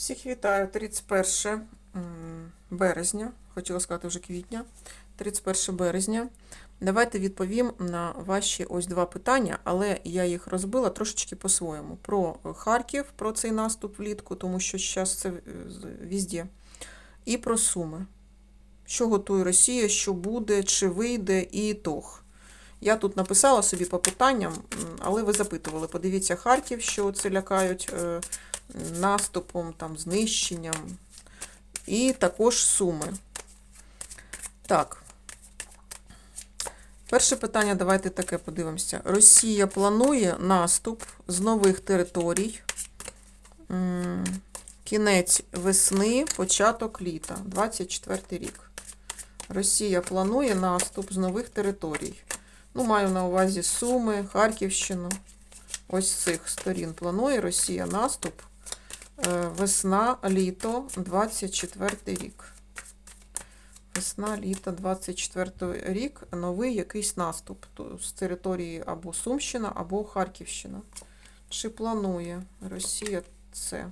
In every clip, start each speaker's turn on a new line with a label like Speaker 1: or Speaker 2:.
Speaker 1: Всіх вітаю. 31 березня, хотіла сказати вже квітня. 31 березня. Давайте відповім на ваші ось два питання, але я їх розбила трошечки по-своєму. Про Харків, про цей наступ влітку, тому що зараз це е, візде. І про Суми. Що готує Росія, що буде, чи вийде, і ітог. Я тут написала собі по питанням, але ви запитували. Подивіться Харків, що це лякають е, наступом, там, знищенням. І також суми. Так. Перше питання, давайте таке подивимося. Росія планує наступ з нових територій. Кінець весни, початок літа, 24 рік. Росія планує наступ з нових територій. Ну, маю на увазі Суми, Харківщину. Ось з цих сторін планує Росія наступ. Е, Весна, літо, 24 рік. Весна, літо, 24 рік. Новий якийсь наступ з території або Сумщина, або Харківщина. Чи планує Росія це?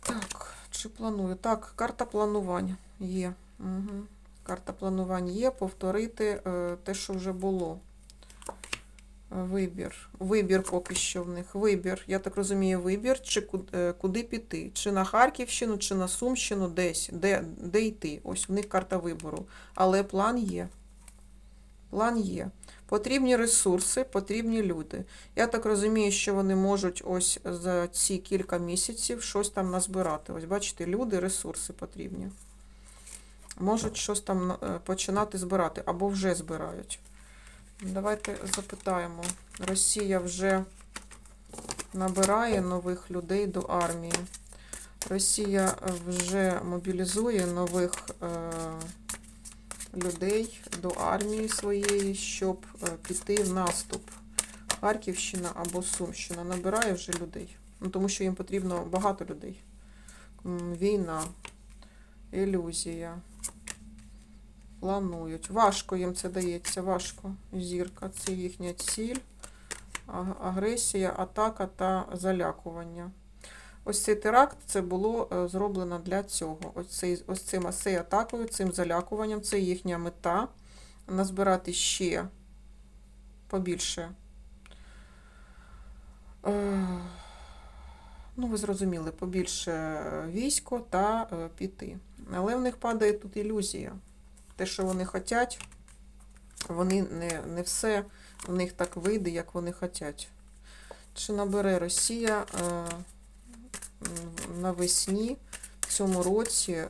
Speaker 1: Так, чи планує? Так, карта планування є. Угу. Карта планування є. Повторити е, те, що вже було. Вибір. Вибір поки що в них. Вибір. Я так розумію, вибір, чи ку- е, куди піти. Чи на Харківщину, чи на Сумщину, десь. Де, де йти. Ось в них карта вибору. Але план є. План є. Потрібні ресурси, потрібні люди. Я так розумію, що вони можуть ось за ці кілька місяців щось там назбирати. Ось бачите, люди, ресурси потрібні. Можуть щось там е, починати збирати або вже збирають. Давайте запитаємо. Росія вже набирає нових людей до армії. Росія вже мобілізує нових е, людей до армії своєї, щоб е, піти в наступ. Харківщина або Сумщина набирає вже людей. Ну, тому що їм потрібно багато людей. Війна, ілюзія. Планують. Важко їм це дається, важко. Зірка це їхня ціль, агресія, атака та залякування. Ось цей теракт це було е, зроблено для цього. Ось, цей, ось цим цей атакою, цим залякуванням, це їхня мета. Назбирати ще побільше. Е, Ну, ви зрозуміли, побільше е, військо та піти. Але в них падає тут ілюзія. Те, що вони хочуть, вони не, не все в них так вийде, як вони хочуть. Чи набере Росія е, навесні в цьому році е,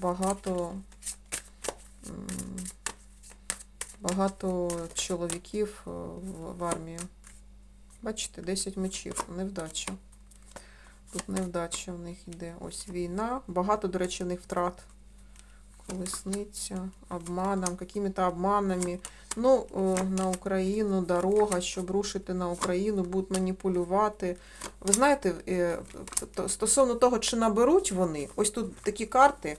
Speaker 1: багато, багато чоловіків е, в армію? Бачите, 10 мечів, невдача. Тут невдача в них йде. Ось війна. Багато, до речі, в них втрат. Колесниця, обманом, какими-то обманами. Ну, на Україну дорога, щоб рушити на Україну, будуть маніпулювати. Ви знаєте, е, стосовно того, чи наберуть вони, ось тут такі карти.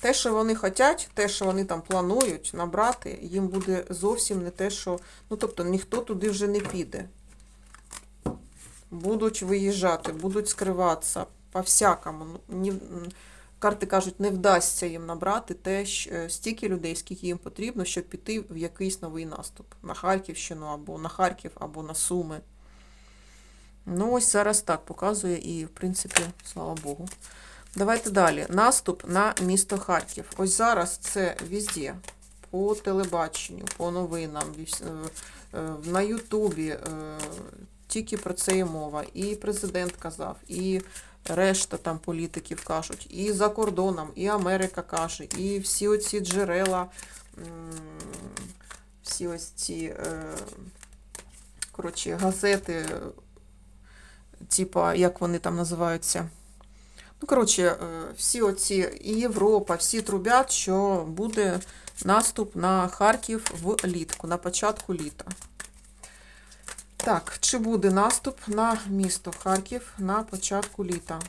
Speaker 1: Те, що вони хочуть, те, що вони там планують набрати, їм буде зовсім не те, що. Ну, тобто ніхто туди вже не піде. Будуть виїжджати, будуть скриватися по-всякому. Карти кажуть, не вдасться їм набрати те, е, стільки людей, скільки їм потрібно, щоб піти в якийсь новий наступ на Харківщину, або на Харків, або на Суми. Ну, ось зараз так показує, і, в принципі, слава Богу. Давайте далі. Наступ на місто Харків. Ось зараз це везде. По телебаченню, по новинам, е, е, на Ютубі. Тільки про це і мова. І президент казав, і решта там політиків кажуть, і за кордоном, і Америка каже, і всі оці джерела, всі ось ці е, коротше, газети, типа, як вони там називаються. Ну, коротше, е, всі оці і Європа, всі трубять, що буде наступ на Харків влітку, на початку літа. Так, чи буде наступ на місто Харків на початку літа?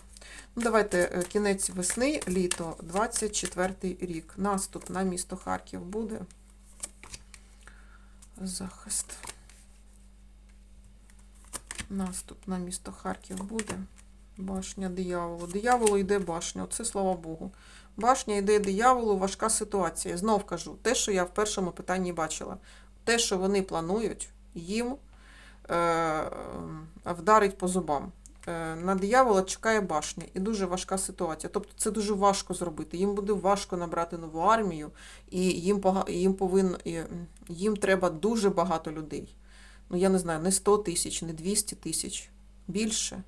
Speaker 1: Ну, давайте е, кінець весни, літо, 24 рік. Наступ на місто Харків буде. Захист. Наступ на місто Харків буде. Башня дияволу. Дияволу йде башня. Оце слава Богу. Башня йде дияволу, важка ситуація. Знов кажу, те, що я в першому питанні бачила. Те, що вони планують, їм вдарить по зубам. Е, на диявола чекає башня і дуже важка ситуація. Тобто це дуже важко зробити. Їм буде важко набрати нову армію, і їм, їм, повин, і, їм треба дуже багато людей. Ну, я не знаю, не 100 тисяч, не 200 тисяч. Більше.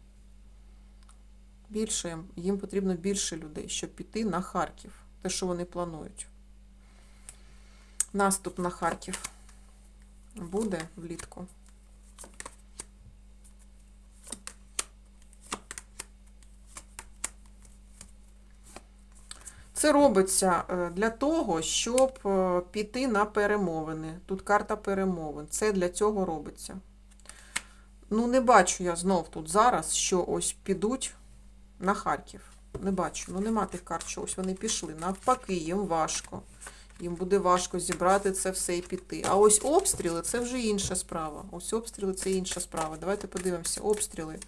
Speaker 1: Більше їм потрібно більше людей, щоб піти на Харків. Те, що вони планують. Наступ на Харків буде влітку. Це робиться е, для того, щоб е, піти на перемовини. Тут карта перемовин. Це для цього робиться. Ну, не бачу я знов тут зараз, що ось підуть на Харків. Не бачу. Ну, нема тих карт, що ось вони пішли. Навпаки, їм важко. Їм буде важко зібрати це все і піти. А ось обстріли це вже інша справа. Ось обстріли це інша справа. Давайте подивимося. Обстріли.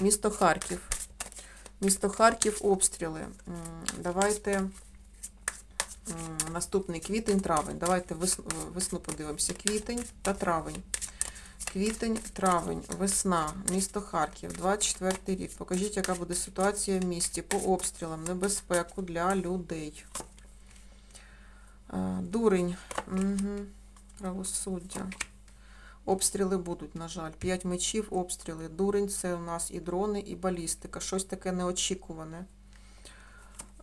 Speaker 1: Місто Харків. Місто Харків, обстріли. Давайте наступний квітень, травень. Давайте весну, подивимося. Квітень та травень. Квітень, травень, весна, місто Харків, 24 рік. Покажіть, яка буде ситуація в місті по обстрілам, небезпеку для людей. Е, Дурень, угу. правосуддя. Обстріли будуть, на жаль. П'ять мечів, обстріли. Дурень це у нас і дрони, і балістика. Щось таке неочікуване.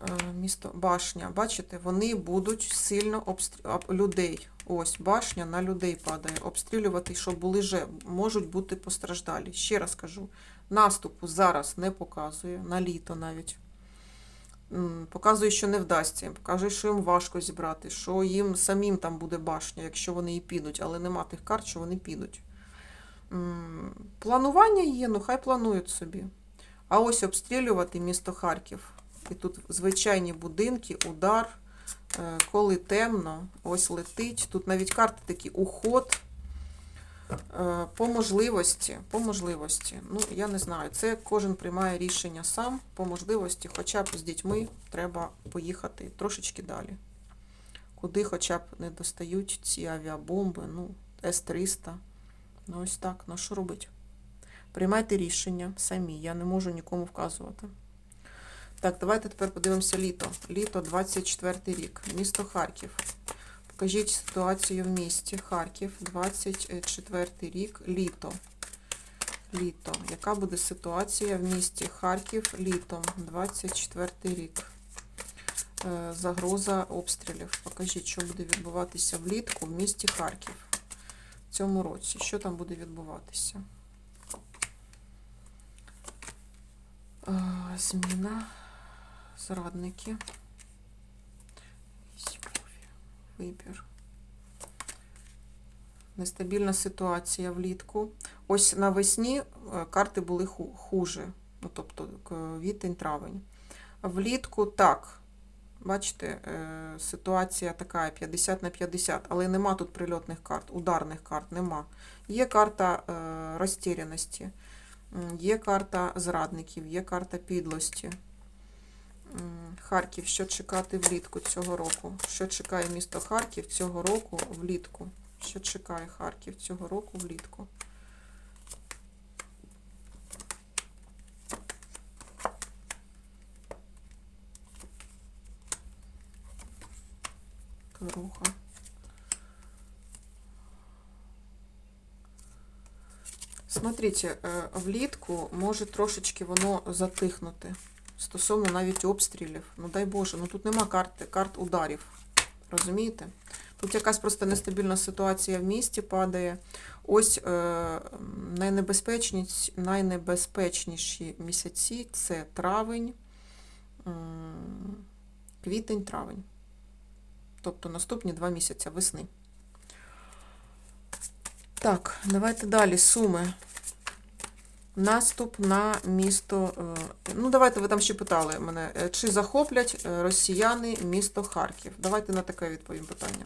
Speaker 1: Е, Місто Башня. Бачите, вони будуть сильно обстрілювати людей. Ось, башня на людей падає. Обстрілювати, щоб були же, можуть бути постраждалі. Ще раз кажу, наступу зараз не показує, на літо навіть. Показує, що не вдасться їм, показує, що їм важко зібрати, що їм самим там буде башня, якщо вони і підуть, але нема тих карт, що вони підуть. Планування є, ну хай планують собі. А ось обстрілювати місто Харків. І тут звичайні будинки, удар, е, коли темно, ось летить. Тут навіть карти такі уход. Е, По можливості, по можливості, ну я не знаю, це кожен приймає рішення сам по можливості, хоча б з дітьми треба поїхати трошечки далі. Куди хоча б не достають ці авіабомби, ну, С-300. Ну ось так, ну що робити? Приймайте рішення самі, я не можу нікому вказувати. Так, давайте тепер подивимося літо. Літо 24 рік. Місто Харків. Покажіть ситуацію в місті Харків, 24 рік, літо. Літо. Яка буде ситуація в місті Харків літом, 24 рік? Е, Загроза обстрілів. Покажіть, що буде відбуватися влітку в місті Харків в цьому році. Що там буде відбуватися? Е, Зміна. Зрадники. Вибір. Нестабільна ситуація влітку. Ось навесні е, карти були хуже. Ну, тобто квітень, травень. Влітку так. Бачите, е, ситуація така 50 на 50, але нема тут прильотних карт, ударних карт нема. Є карта е, розтіряності, є карта зрадників, є карта підлості. Харків, що чекати влітку цього року? Що чекає місто Харків цього року влітку? Що чекає Харків цього року влітку? Руха. Смотрите, е, влітку може трошечки воно затихнути. Стосовно навіть обстрілів. Ну дай Боже, ну тут нема карти, карт ударів. Розумієте? Тут якась просто нестабільна ситуація в місті падає. Ось е, найнебезпечніші, найнебезпечніші місяці це травень, м, квітень, травень. Тобто наступні два місяці весни. Так, давайте далі. Суми. Наступ на місто. е, Ну, давайте ви там ще питали мене, е, чи захоплять е, росіяни місто Харків? Давайте на таке відповім питання.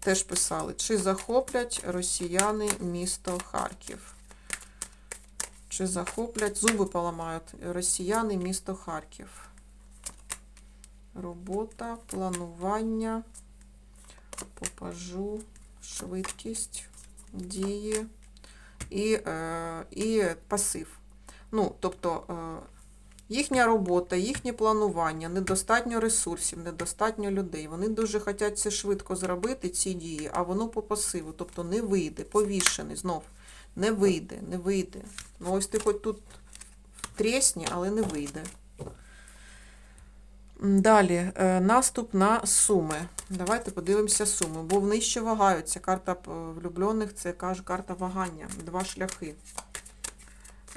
Speaker 1: Теж писали, чи захоплять росіяни місто Харків? Чи захоплять, зуби поламають росіяни, місто Харків. Робота, планування, попажу, швидкість, дії і, е, і пасив. Ну, тобто е, їхня робота, їхнє планування, недостатньо ресурсів, недостатньо людей. Вони дуже хочуть це швидко зробити, ці дії, а воно по пасиву, тобто не вийде, повішений знов. Не вийде, не вийде. Ну ось ти хоч тут тресні, але не вийде. Далі, е, наступ на суми. Давайте подивимося суми, бо вони ще вагаються. Карта влюблених це каже карта вагання. Два шляхи.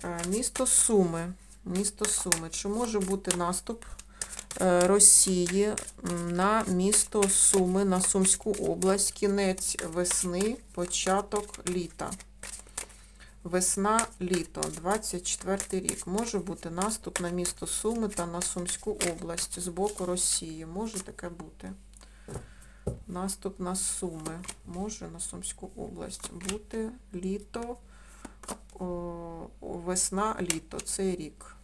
Speaker 1: Е, Місто Суми. Місто Суми. Чи може бути наступ е, Росії на місто Суми, на Сумську область, кінець весни, початок літа? Весна, літо, 24 рік. Може бути наступ на місто Суми та на Сумську область з боку Росії. Може таке бути. Наступ на Суми. Може на Сумську область бути літо, о, весна, літо. Цей рік.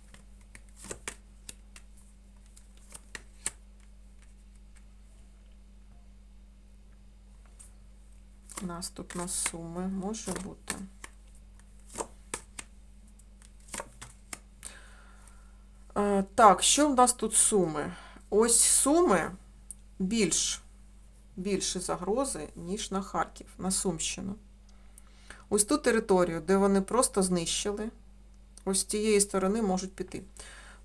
Speaker 1: Наступ на Суми може бути. Е, Так, що в нас тут суми? Ось суми більш, більше загрози, ніж на Харків, на Сумщину. Ось ту територію, де вони просто знищили, ось з цієї сторони можуть піти.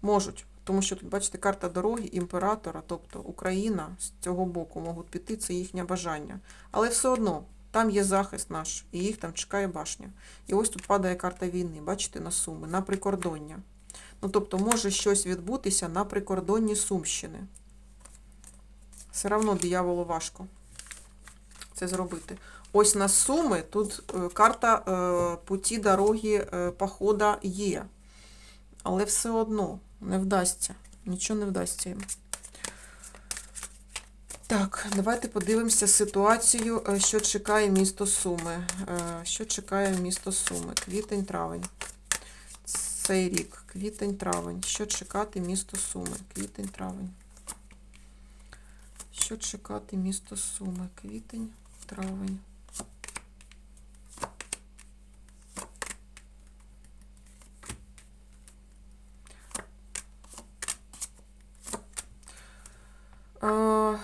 Speaker 1: Можуть, тому що тут, бачите, карта дороги імператора, тобто Україна з цього боку можуть піти, це їхнє бажання. Але все одно там є захист наш, і їх там чекає башня. І ось тут падає карта війни, бачите, на суми, на прикордоння. Ну, тобто може щось відбутися на прикордонні Сумщини. Все одно дияволу важко це зробити. Ось на Суми тут е, карта е, путі дороги е, похода є. Але все одно не вдасться. Нічого не вдасться їм. Так, давайте подивимося ситуацію, е, що чекає місто Суми. Е, Що чекає місто Суми? Квітень, травень. Цей рік. Квітень, травень. Що чекати місто Суми? Квітень, травень. Що чекати місто Суми? Квітень, травень. А,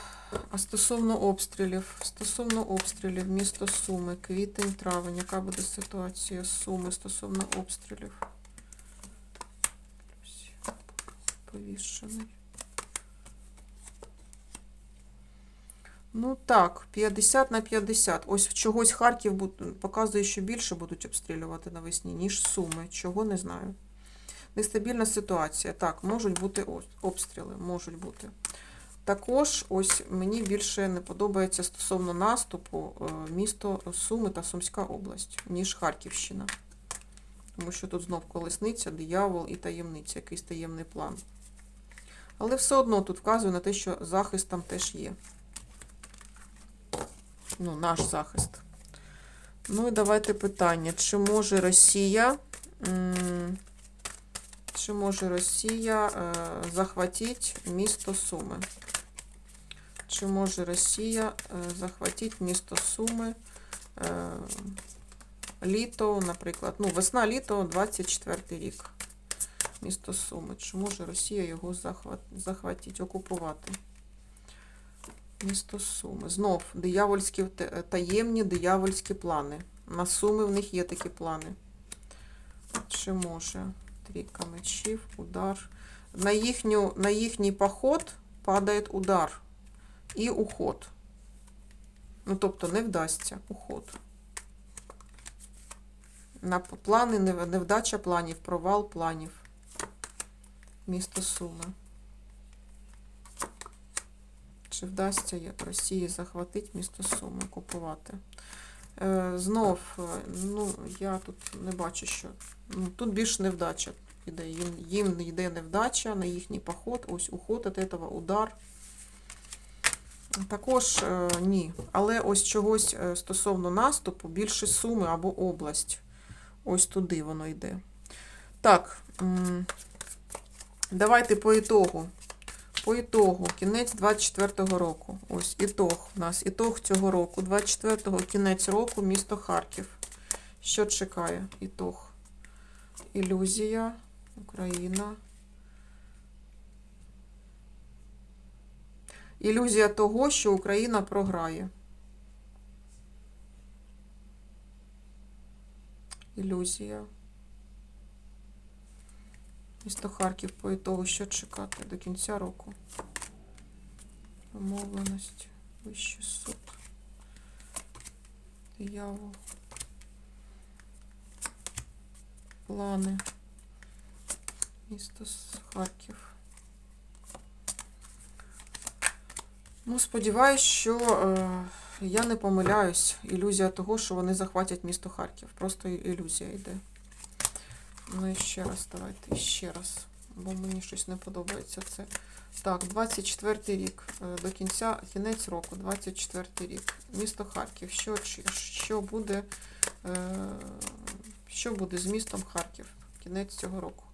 Speaker 1: стосовно обстрілів, стосовно обстрілів, місто Суми, квітень, травень, яка буде ситуація Суми стосовно обстрілів? Повішений. Ну так, 50 на 50. Ось чогось Харків показує, що більше будуть обстрілювати навесні, ніж Суми. Чого не знаю. Нестабільна ситуація. Так, можуть бути обстріли, можуть бути. Також ось мені більше не подобається стосовно наступу е, місто Суми та Сумська область, ніж Харківщина. Тому що тут знов колесниця, диявол і таємниця, якийсь таємний план. Але все одно тут вказує на те, що захист там теж є. Ну, наш захист. Ну і давайте питання. Чи може Росія. Чи може Росія е, захватити місто Суми? Чи може Росія е, захватити місто Суми? Е, літо, наприклад, ну, весна-літо, 24 рік. Місто Суми. Чи може Росія його захват, окупувати? Місто Суми. Знов диявольські таємні диявольські плани. На Суми в них є такі плани. Чи може? Трійка мечів, удар. На, їхню, на їхній поход падає удар і уход. Ну, тобто не вдасться уход. На плани, невдача планів, провал планів. Місто Суми. Чи вдасться Росії захватити місто Суми, окупувати? Е, знов, е, ну, я тут не бачу, що. Ну, тут більш невдача іде. Їм, їм йде невдача на їхній поход, ось уход від цього, удар. Також е, ні. Але ось чогось стосовно наступу, більше суми або область. Ось туди воно йде. Так, давайте по ітогу. По ітогу, кінець 24-го року. Ось ітог у нас. Ітог цього року. 24-го кінець року, місто Харків. Що чекає? Ітог. Ілюзія, Україна. Ілюзія того, що Україна програє. Ілюзія. Місто Харків по ітогу, що чекати до кінця року. Домовленість, Вищий суд. Диявол. Плани. Місто Харків. Ну, сподіваюсь, що е, я не помиляюсь. Ілюзія того, що вони захватять місто Харків. Просто ілюзія йде. Ну і ще раз, давайте ще раз. Бо мені щось не подобається це. Так, 24 й рік. е, До кінця, кінець року, 24 й рік. Місто Харків. Що, що буде, е, що буде з містом Харків? Кінець цього року.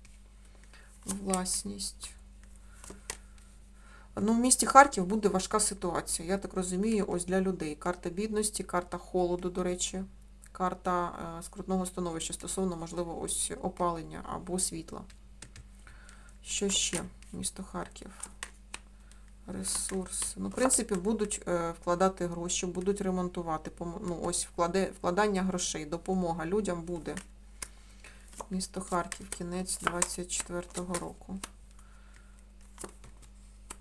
Speaker 1: Власність. Ну, в місті Харків буде важка ситуація. Я так розумію, ось для людей. Карта бідності, карта холоду, до речі, карта е, скрутного становища стосовно, можливо, ось опалення або світла. Що ще? Місто Харків. Ресурси. Ну, в принципі, будуть е, вкладати гроші, будуть ремонтувати. Ну, ось вкладе, вкладання грошей, допомога людям буде. Місто Харків, кінець 24-го року.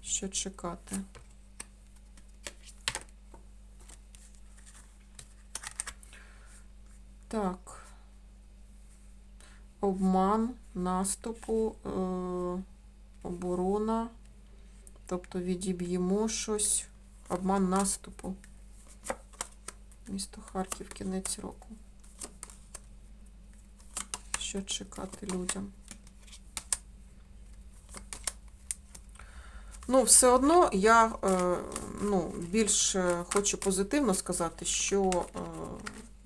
Speaker 1: Що чекати? Так. Обман, наступу, е, оборона. Тобто відіб'ємо щось. Обман наступу. Місто Харків, кінець року. Що чекати людям? Ну, все одно я е, ну, більш хочу позитивно сказати, що е,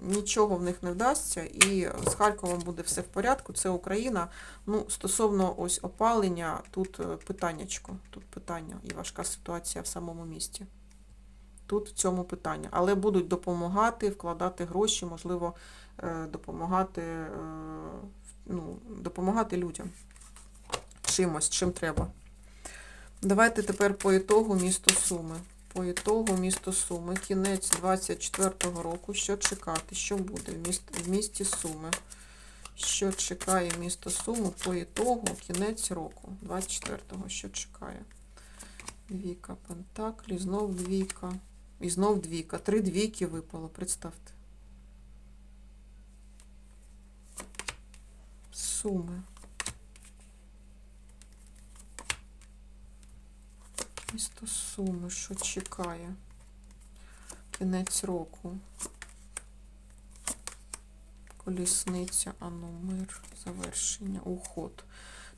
Speaker 1: нічого в них не вдасться, і з Харковом буде все в порядку. Це Україна. Ну, стосовно ось опалення, тут е, питаннячко, тут питання і важка ситуація в самому місті. Тут в цьому питання. Але будуть допомагати, вкладати гроші, можливо, е, допомагати, е, ну, допомагати людям чимось, чим треба. Давайте тепер по ітогу місто Суми. По ітогу місто Суми. Кінець 24-го року. Що чекати? Що буде в, міст, в місті Суми? Що чекає місто Суми по ітогу кінець року. 24-го. Що чекає? Двійка Пентаклі, знов двійка. І знов двійка. Три двійки випало, представте. Суми. Місто Суми, що чекає? Кінець року. Колісниця, аномир, завершення, уход.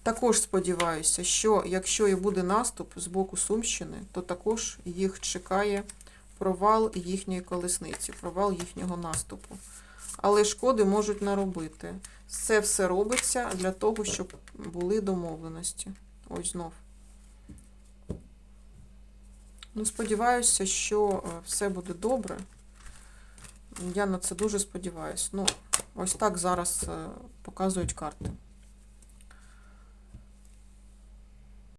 Speaker 1: Також сподіваюся, що якщо і буде наступ з боку Сумщини, то також їх чекає провал їхньої колесниці, провал їхнього наступу. Але шкоди можуть наробити. Це все робиться для того, щоб були домовленості. Ось знов. Ну, сподіваюся, що е, все буде добре. Я на це дуже сподіваюся. Ну, ось так зараз е, показують карти.